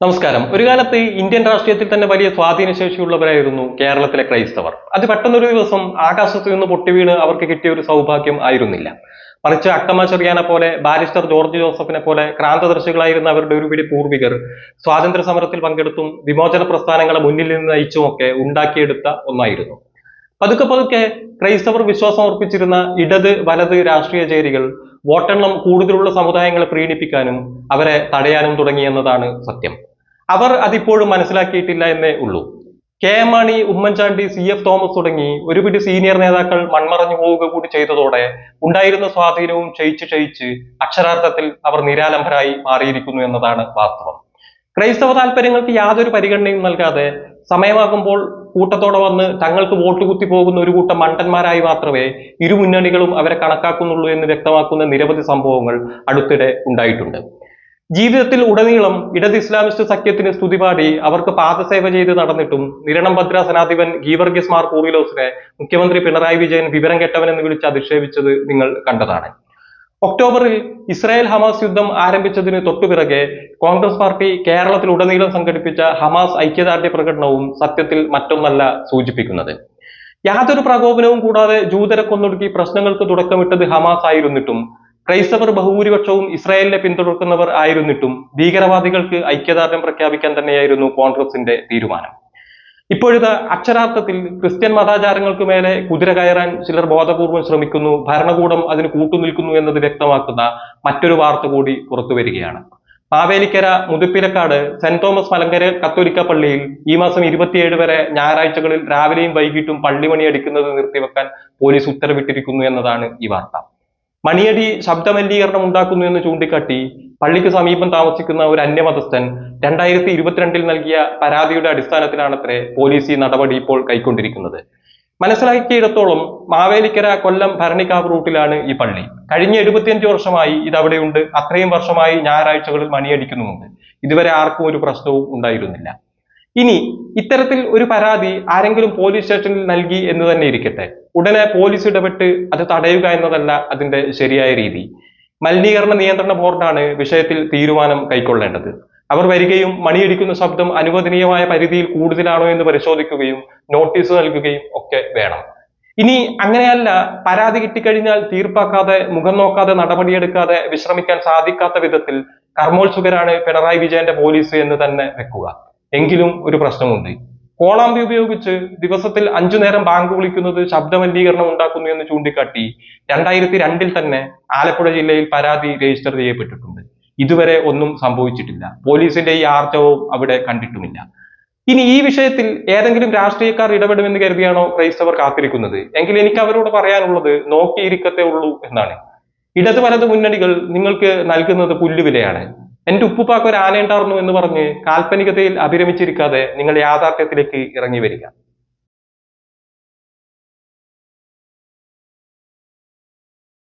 നമസ്കാരം. ഒരു കാലത്ത് ഇന്ത്യൻ രാഷ്ട്രീയത്തിൽ തന്നെ വലിയ സ്വാധീനശേഷിയുള്ളവരായിരുന്നു കേരളത്തിലെ ക്രൈസ്തവർ. അത് പെട്ടെന്നൊരു ദിവസം ആകാശത്ത് നിന്ന് പൊട്ടിവീണ് അവർക്ക് കിട്ടിയ ഒരു സൗഭാഗ്യം ആയിരുന്നില്ല. മറിച്ച് അക്കമ്മ ചെറിയാനെ പോലെ ബാരിസ്റ്റർ ജോർജ് ജോസഫിനെ പോലെ ക്രാന്തദർശികളായിരുന്ന അവരുടെ ഒരു പിടി പൂർവികർ സ്വാതന്ത്ര്യ സമരത്തിൽ പങ്കെടുത്തും വിമോചന പ്രസ്ഥാനങ്ങളെ മുന്നിൽ നിന്ന് നയിച്ചുമൊക്കെ ഉണ്ടാക്കിയെടുത്ത ഒന്നായിരുന്നു. പതുക്കെ പതുക്കെ ക്രൈസ്തവർ വിശ്വാസം അർപ്പിച്ചിരുന്ന ഇടത് വലത് രാഷ്ട്രീയ ചേരികൾ വോട്ടെണ്ണം കൂടുതലുള്ള സമുദായങ്ങളെ പ്രീണിപ്പിക്കാനും അവരെ തടയാനും തുടങ്ങിയെന്നതാണ് സത്യം. അവർ അതിപ്പോഴും മനസ്സിലാക്കിയിട്ടില്ല എന്നേ ഉള്ളൂ. K M Mani Oommen Chandy C F Thomas തുടങ്ങി ഒരുപിടി സീനിയർ നേതാക്കൾ മൺമറഞ്ഞു പോവുക കൂടി ചെയ്തതോടെ ഉണ്ടായിരുന്ന സ്വാധീനവും ക്ഷയിച്ച് ക്ഷയിച്ച് അക്ഷരാർത്ഥത്തിൽ അവർ നിരാലംബരായി മാറിയിരിക്കുന്നു എന്നതാണ് വാസ്തവം. ക്രൈസ്തവ താല്പര്യങ്ങൾക്ക് യാതൊരു പരിഗണനയും നൽകാതെ സമയമാകുമ്പോൾ കൂട്ടത്തോടെ വന്ന് തങ്ങൾക്ക് വോട്ട് കുത്തി പോകുന്ന ഒരു കൂട്ടം മണ്ടന്മാരായി മാത്രമേ ഇരു മുന്നണികളും അവരെ കണക്കാക്കുന്നുള്ളൂ എന്ന് വ്യക്തമാക്കുന്ന നിരവധി സംഭവങ്ങൾ അടുത്തിടെ ഉണ്ടായിട്ടുണ്ട്. ജീവിതത്തിൽ ഉടനീളം ഇടത് ഇസ്ലാമിസ്റ്റ് സഖ്യത്തിന് സ്തുതിപാടി അവർക്ക് പാദസേവ ചെയ്ത് നടന്നിട്ടും നിരണം സനാധിപൻ ഗീവർഗീസ് മാർ കൂറിലോസിനെ മുഖ്യമന്ത്രി പിണറായി വിജയൻ വിവരം കെട്ടവൻ എന്ന് വിളിച്ച് അധിക്ഷേപിച്ചത് നിങ്ങൾ കണ്ടതാണ്. ഒക്ടോബറിൽ ഇസ്രായേൽ ഹമാസ് യുദ്ധം ആരംഭിച്ചതിന് തൊട്ടുപിറകെ കോൺഗ്രസ് പാർട്ടി കേരളത്തിൽ ഉടനീളം സംഘടിപ്പിച്ച ഹമാസ് ഐക്യദാർഢ്യ പ്രകടനവും സത്യത്തിൽ മറ്റൊന്നല്ല സൂചിപ്പിക്കുന്നത്. യാതൊരു പ്രകോപനവും കൂടാതെ ജൂതരെ കൊന്നൊടുക്കി പ്രശ്നങ്ങൾക്ക് തുടക്കമിട്ടത് ഹമാസ് ആയിരുന്നിട്ടും ക്രൈസ്തവർ ബഹുഭൂരിപക്ഷവും ഇസ്രായേലിനെ പിന്തുണക്കുന്നവർ ആയിരുന്നിട്ടും ഭീകരവാദികൾക്ക് ഐക്യദാർഢ്യം പ്രഖ്യാപിക്കാൻ തന്നെയായിരുന്നു കോൺഗ്രസിന്റെ തീരുമാനം. ഇപ്പോഴത്തെ അക്ഷരാർത്ഥത്തിൽ ക്രിസ്ത്യൻ മതാചാരങ്ങൾക്ക് മേലെ കുതിര കയറാൻ ചിലർ ബോധപൂർവം ശ്രമിക്കുന്നു ഭരണകൂടം അതിന് കൂട്ടുനിൽക്കുന്നു എന്നത് വ്യക്തമാക്കുന്ന മറ്റൊരു വാർത്ത കൂടി പുറത്തു വരികയാണ്. പാവേലിക്കര മുതുപ്പിലക്കാട് സെന്റ് തോമസ് മലങ്കര കത്തോലിക്ക പള്ളിയിൽ ഈ മാസം ഇരുപത്തിയേഴ് വരെ ഞായറാഴ്ചകളിൽ രാവിലെയും വൈകിട്ടും പള്ളിമണി അടിക്കുന്നത് നിർത്തിവെക്കാൻ പോലീസ് ഉത്തരവിട്ടിരിക്കുന്നു എന്നതാണ് ഈ വാർത്ത. മണിയടി ശബ്ദമലിനീകരണം ഉണ്ടാക്കുന്നു എന്ന് ചൂണ്ടിക്കാട്ടി പള്ളിക്ക് സമീപം താമസിക്കുന്ന ഒരു അന്യമതസ്ഥൻ രണ്ടായിരത്തി ഇരുപത്തിരണ്ടിൽ നൽകിയ പരാതിയുടെ അടിസ്ഥാനത്തിലാണത്രേ പോലീസ് ഈ നടപടി ഇപ്പോൾ കൈക്കൊണ്ടിരിക്കുന്നത്. മനസ്സിലാക്കിയിടത്തോളം മാവേലിക്കര കൊല്ലം ഭരണിക്കാവ് റൂട്ടിലാണ് ഈ പള്ളി. കഴിഞ്ഞ എഴുപത്തിയഞ്ച് വർഷമായി ഇത് അവിടെയുണ്ട് അത്രയും വർഷമായി ഞായറാഴ്ചകളിൽ മണിയടിക്കുന്നുമുണ്ട്. ഇതുവരെ ആർക്കും ഒരു പ്രശ്നവും ഉണ്ടായിരുന്നില്ല. ഇനി ഇത്തരത്തിൽ ഒരു പരാതി ആരെങ്കിലും പോലീസ് സ്റ്റേഷനിൽ നൽകി എന്ന് തന്നെ ഇരിക്കട്ടെ. ഉടനെ പോലീസ് ഇടപെട്ട് അത് തടയുക എന്നതല്ല അതിന്റെ ശരിയായ രീതി. മലിനീകരണ നിയന്ത്രണ ബോർഡാണ് വിഷയത്തിൽ തീരുമാനം കൈക്കൊള്ളേണ്ടത്. അവർ വരികയും മണിയടിക്കുന്ന ശബ്ദം അനുവദനീയമായ പരിധിയിൽ കൂടുതലാണോ എന്ന് പരിശോധിക്കുകയും നോട്ടീസ് നൽകുകയും ഒക്കെ വേണം. ഇനി അങ്ങനെയല്ല പരാതി കിട്ടിക്കഴിഞ്ഞാൽ തീർപ്പാക്കാതെ മുഖം നോക്കാതെ നടപടിയെടുക്കാതെ വിശ്രമിക്കാൻ സാധിക്കാത്ത വിധത്തിൽ കർമ്മോത്സുകരാണ് പിണറായി വിജയന്റെ പോലീസ് എന്ന് തന്നെ വെക്കുക. എങ്കിലും ഒരു പ്രശ്നമുണ്ട്. കോളാമ്പി ഉപയോഗിച്ച് ദിവസത്തിൽ അഞ്ചു നേരം ബാങ്ക് വിളിക്കുന്നത് ശബ്ദമലിനീകരണം ഉണ്ടാക്കുന്നു എന്ന് ചൂണ്ടിക്കാട്ടി രണ്ടായിരത്തി രണ്ടിൽ തന്നെ ആലപ്പുഴ ജില്ലയിൽ പരാതി രജിസ്റ്റർ ചെയ്യപ്പെട്ടിട്ടുണ്ട്. ഇതുവരെ ഒന്നും സംഭവിച്ചിട്ടില്ല. പോലീസിന്റെ ഈ ആർജവവും അവിടെ കണ്ടിട്ടുമില്ല. ഇനി ഈ വിഷയത്തിൽ ഏതെങ്കിലും രാഷ്ട്രീയക്കാർ ഇടപെടുമെന്ന് കരുതിയാണോ ക്രൈസ്തവർ കാത്തിരിക്കുന്നത്? എങ്കിൽ എനിക്ക് അവരോട് പറയാനുള്ളത് നോക്കിയിരിക്കത്തേ ഉള്ളൂ എന്നാണ്. ഇടത് വലത് മുന്നണികൾ നിങ്ങൾക്ക് നൽകുന്നത് പുല്ലുവിലയാണ്. എന്റെ ഉപ്പുപ്പാക്ക് ഒരു ആനയുണ്ടായിരുന്നു എന്ന് പറഞ്ഞ് കാൽപ്പനികതയിൽ അഭിരമിച്ചിരിക്കാതെ നിങ്ങൾ യാഥാർത്ഥ്യത്തിലേക്ക് ഇറങ്ങി വരിക.